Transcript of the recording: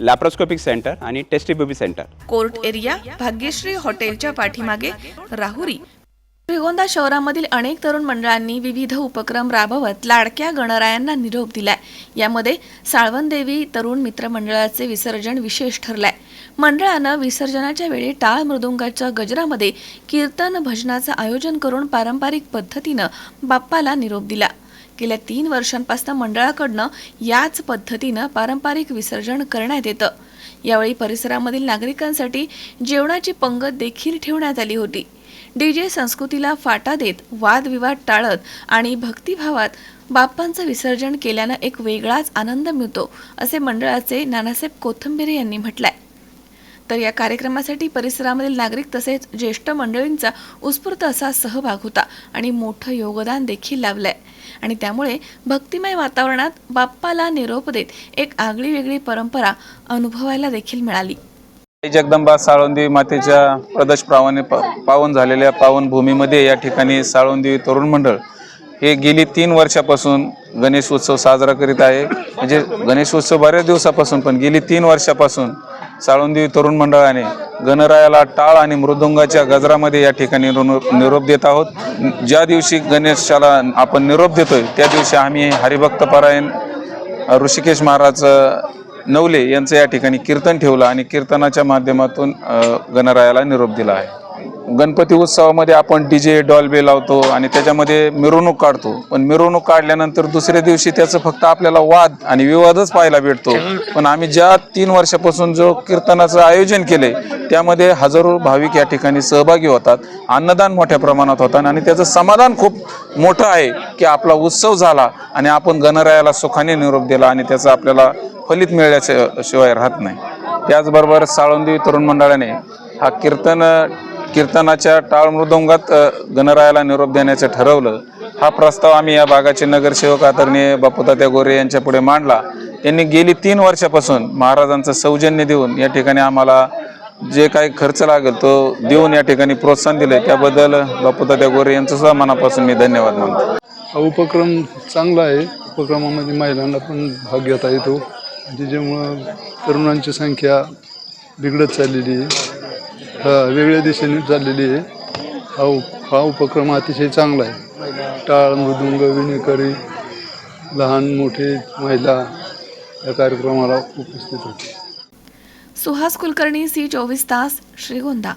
Laparoscopic centre आणि test tube baby centre court area Bhagyashree हॉटेलच्या पाठीमागे राहुरी. श्रीगोंदा शहरामधील अनेक तरुण मंडळांनी विविध उपक्रम राबवत लाडक्या गणरायांना निरोप दिलाय. यामध्ये साळवनदेवी तरुण मित्र मंडळाचे विसर्जन विशेष ठरलाय. मंडळानं विसर्जनाच्या वेळी टाळ मृदुंगाच्या गजरामध्ये कीर्तन भजनाचं आयोजन करून पारंपरिक पद्धतीनं बाप्पाला निरोप दिला. गेल्या तीन वर्षांपासून मंडळाकडनं याच पद्धतीनं पारंपरिक विसर्जन करण्यात येतं. यावेळी परिसरामधील नागरिकांसाठी जेवणाची पंगत देखील ठेवण्यात आली होती. डीजे संस्कृतीला फाटा देत वादविवाद टाळत आणि भक्तिभावात बाप्पांचं विसर्जन केल्यानं एक वेगळाच आनंद मिळतो असे मंडळाचे नानासाहेब कोथंबिरे यांनी म्हटलंय. तर या कार्यक्रमासाठी परिसरामधील नागरिक तसेच ज्येष्ठ मंडळींचा उत्स्फूर्त असा सहभाग होता आणि मोठं योगदान देखील लाभलंय. आणि त्यामुळे भक्तिमय वातावरणात बाप्पाला निरोप देत एक आगळी वेगळी परंपरा अनुभवायला देखील मिळाली. जगदंबा साळुंदी मातेच्या प्रदश प्रावाने पावन झालेल्या पावन भूमीमध्ये या ठिकाणी साळुंदी तरुण मंडळ हे गेली तीन वर्षापासून गणेश उत्सव साजरा करीत आहे. म्हणजे गणेश उत्सव बऱ्याच दिवसापासून पण गेली तीन वर्षापासून साळुंदी तरुण मंडळाने गणरायाला टाळ आणि मृदुंगाच्या गजरामध्ये या ठिकाणी निरोप देत आहोत. ज्या दिवशी गणेशाला आपण निरोप देतोय त्या दिवशी आम्ही हरिभक्तपारायण ऋषिकेश महाराज नवले यांचं या ठिकाणी कीर्तन ठेवलं आणि कीर्तनाच्या माध्यमातून गणरायाला निरोप दिला आहे. गणपती उत्सवामध्ये आपण डी जे डॉल्बे लावतो आणि त्याच्यामध्ये मिरवणूक काढतो. पण मिरवणूक काढल्यानंतर दुसऱ्या दिवशी त्याचं फक्त आपल्याला वाद आणि विवादच पाहायला भेटतो. पण आम्ही ज्या तीन वर्षापासून जो कीर्तनाचं आयोजन केले त्यामध्ये हजारो भाविक या ठिकाणी सहभागी होतात अन्नदान मोठ्या प्रमाणात होतात आणि त्याचं समाधान खूप मोठं आहे की आपला उत्सव झाला आणि आपण गणरायाला सुखाने निरोप दिला आणि त्याचं आपल्याला फलित मिळाल्याच्या शिवाय राहत नाही. त्याचबरोबर साळुंदी तरुण मंडळाने हा कीर्तन कीर्तनाच्या टाळ मृदुंगात गणरायाला निरोप देण्याचं ठरवलं. हा प्रस्ताव आम्ही या भागाचे नगरसेवक आदरणीय बापूतात्या गोरे यांच्या पुढे मांडला. त्यांनी गेली तीन वर्षापासून महाराजांचं सौजन्य देऊन या ठिकाणी आम्हाला जे काही खर्च लागेल तो देऊन या ठिकाणी प्रोत्साहन दिलंय. त्याबद्दल बापूतात्या गोरे यांचं सुद्धा मनापासून मी धन्यवाद मानतो. हा उपक्रम चांगला आहे. उपक्रमामध्ये महिलांना पण भाग घेता येतो. म्हणजे ज्याच्यामुळं तरुणांची संख्या बिघडत चाललेली आहे वेगळ्या दिशेने चाललेली आहे. हा हा उपक्रम अतिशय चांगला आहे. टाळ मृदुंग विणेकरी लहान मोठे महिला या कार्यक्रमाला उपस्थित होते. सुहास कुलकर्णी सी चोवीस तास श्रीगोंदा.